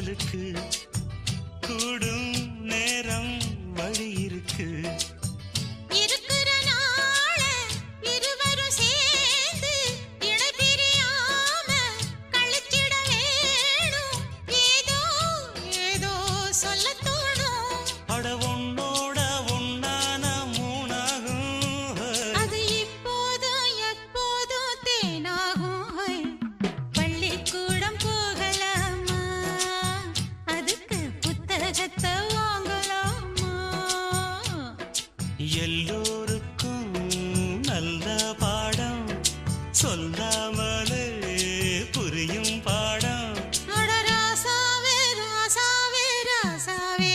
l'écrire எல்லோருக்கும் நல்ல பாடம். சொல்லாமலே புரியும் பாடம். ராசாவே ராசாவே ராசாவே.